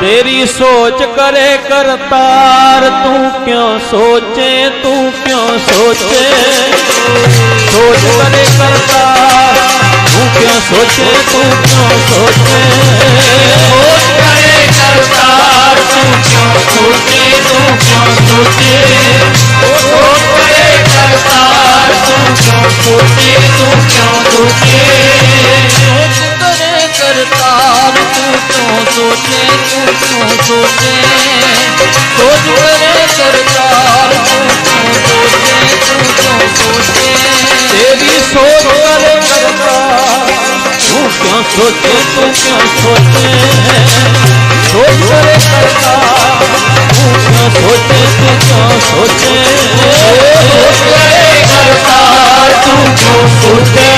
तेरी सोच करे करतार, तू क्यों सोचे, तू क्यों सोचे? सोच करे करतार, तू क्यों सोचे, तू क्यों सोचे? क्यों सोचे तू क्यों सोचे सोच करे करतार तू क्यों सोचे तू क्यों सोचे तेरी सोच करे करतार तू क्यों सोचे, तू क्यों सोचे? सोच करे करतार तू क्यों सोचे तू क्यों सोचे सोच करे करतार तू क्यों सोचे?